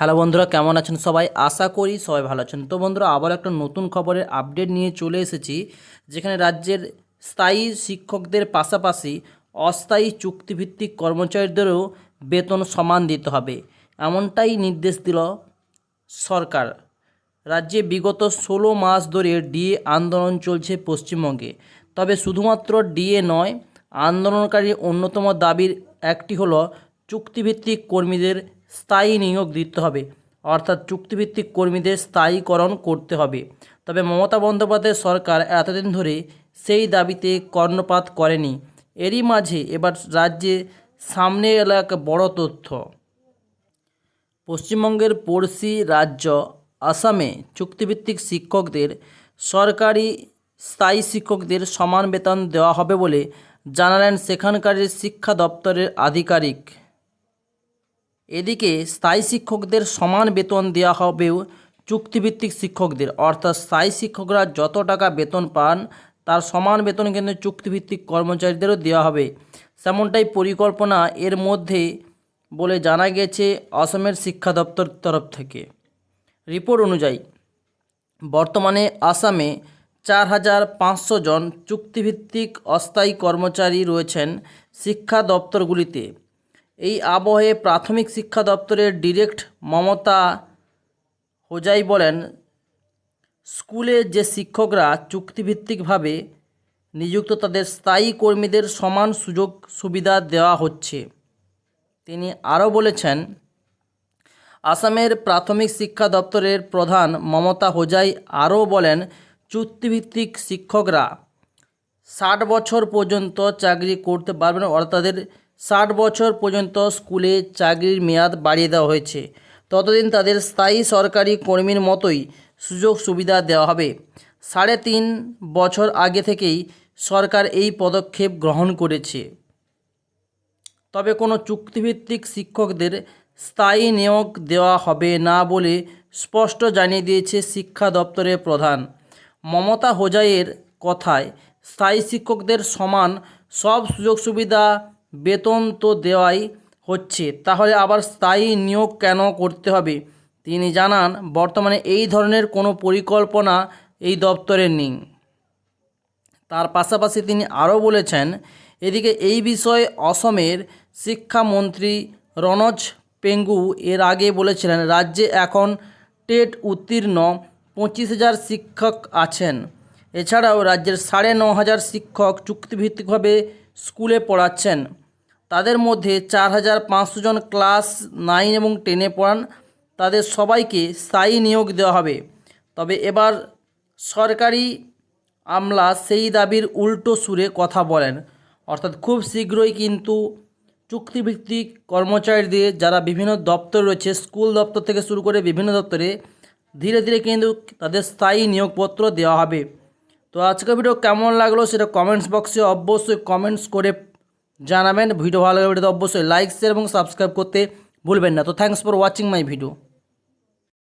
Hello বন্ধুরা, কেমন আছেন সবাই? আশা করি সবাই ভালো আছেন। তো বন্ধুরা আবার একটা নতুন খবরের আপডেট নিয়ে চলে এসেছি, যেখানে রাজ্যের স্থায়ী শিক্ষকদের পাশাপাশি অস্থায়ী চুক্তিভিত্তিক কর্মচারীদেরও বেতন সমান দিতে হবে। এমনটাই নির্দেশ দিল সরকার। রাজ্যে বিগত ষোলো মাস ধরে ডিএ আন্দোলন চলছে পশ্চিমবঙ্গে। তবে শুধুমাত্র ডিএ নয় আন্দোলনকারী অন্যতম দাবির একটি হলো চুক্তিভিত্তিক কর্মীদের স্থায়ী নিয়োগ দিতে হবে, অর্থাৎ চুক্তিভিত্তিক কর্মীদের স্থায়ীকরণ করতে হবে। তবে মমতা বন্দ্যোপাধ্যায় সরকার এতদিন ধরে সেই দাবিতে কর্ণপাত করেনি। এরই মাঝে এবার রাজ্যে সামনে এলো এক বড় তথ্য। পশ্চিমবঙ্গের পড়শি রাজ্য আসামে চুক্তিভিত্তিক শিক্ষকদের, সরকারি স্থায়ী শিক্ষকদের সমান বেতন দেওয়া হবে বলে জানালেন সেখানকার শিক্ষা দপ্তরের আধিকারিক। এদিকে স্থায়ী শিক্ষকদের সমান বেতন দেওয়া হবেও চুক্তিভিত্তিক শিক্ষকদের, অর্থাৎ স্থায়ী শিক্ষকরা যত টাকা বেতন পান, তার সমান বেতন কিন্তু চুক্তিভিত্তিক কর্মচারীদেরও দেওয়া হবে। তেমনটাই পরিকল্পনা এর মধ্যে বলে জানা গেছে অসমের শিক্ষা দপ্তর তরফ থেকে। রিপোর্ট অনুযায়ী, বর্তমানে আসামে চার হাজার পাঁচশো জন চুক্তিভিত্তিক অস্থায়ী কর্মচারী রয়েছেন শিক্ষা দপ্তরগুলিতে। এই আবহে প্রাথমিক শিক্ষা দপ্তরের ডিরেক্ট মমতা হোজাই বলেন, স্কুলে যে শিক্ষকরা চুক্তিভিত্তিকভাবে নিযুক্ত তাদের স্থায়ী কর্মীদের সমান সুযোগ সুবিধা দেওয়া হচ্ছে। তিনি আরও বলেছেন, আসামের প্রাথমিক শিক্ষা দপ্তরের প্রধান মমতা হোজাই আরও বলেন, চুক্তিভিত্তিক শিক্ষকরা ষাট বছর পর্যন্ত চাকরি করতে পারবেন, অর্থাৎ তাদের ষাট বছর পর্যন্ত স্কুলে চাকরির মেয়াদ বাড়িয়ে দেওয়া হয়েছে। ততদিন তাদের স্থায়ী সরকারি কর্মীর মতোই সুযোগ সুবিধা দেওয়া হবে। সাড়ে তিন বছর আগে থেকেই সরকার এই পদক্ষেপ গ্রহণ করেছে। তবে কোনো চুক্তিভিত্তিক শিক্ষকদের স্থায়ী নিয়োগ দেওয়া হবে না বলে স্পষ্ট জানিয়ে দিয়েছে শিক্ষা দপ্তরের প্রধান। মমতা হোজাইয়ের কথায়, স্থায়ী শিক্ষকদের সমান সব সুযোগ সুবিধা বেতন তো দেওয়াই হচ্ছে, তাহলে আবার স্থায়ী নিয়োগ কেন করতে হবে? তিনি জানান, বর্তমানে এই ধরনের কোনো পরিকল্পনা এই দপ্তরের নেই। তার পাশাপাশি তিনি আরও বলেছেন, এদিকে এই বিষয়ে অসমের শিক্ষামন্ত্রী রনজ পেঙ্গু এর আগে বলেছিলেন, রাজ্যে এখন টেট উত্তীর্ণ পঁচিশ হাজার শিক্ষক আছেন। এছাড়াও রাজ্যের সাড়ে ন হাজার শিক্ষক চুক্তিভিত্তিকভাবে স্কুলে পড়াচ্ছেন। তাদের মধ্যে চার হাজার পাঁচশো জন ক্লাস নাইন এবং টেনে পড়ান। তাদের সবাইকে স্থায়ী নিয়োগ দেওয়া হবে। তবে এবার সরকারি আমলা সেই দাবির উল্টো সুরে কথা বলেন। অর্থাৎ খুব শীঘ্রই কিন্তু চুক্তিভিত্তিক কর্মচারীদের যারা বিভিন্ন দপ্তর রয়েছে, স্কুল দপ্তর থেকে শুরু করে বিভিন্ন দপ্তরে ধীরে ধীরে কিন্তু তাদের স্থায়ী নিয়োগপত্র দেওয়া হবে। তো আজকের ভিডিও কেমন লাগল সেটা কমেন্টস বক্সে অবশ্যই কমেন্টস করে জানাবেন। ভিডিও ভালো লাগলে অবশ্যই লাইক শেয়ার এবং সাবস্ক্রাইব করতে ভুলবেন না। তো thanks for watching my video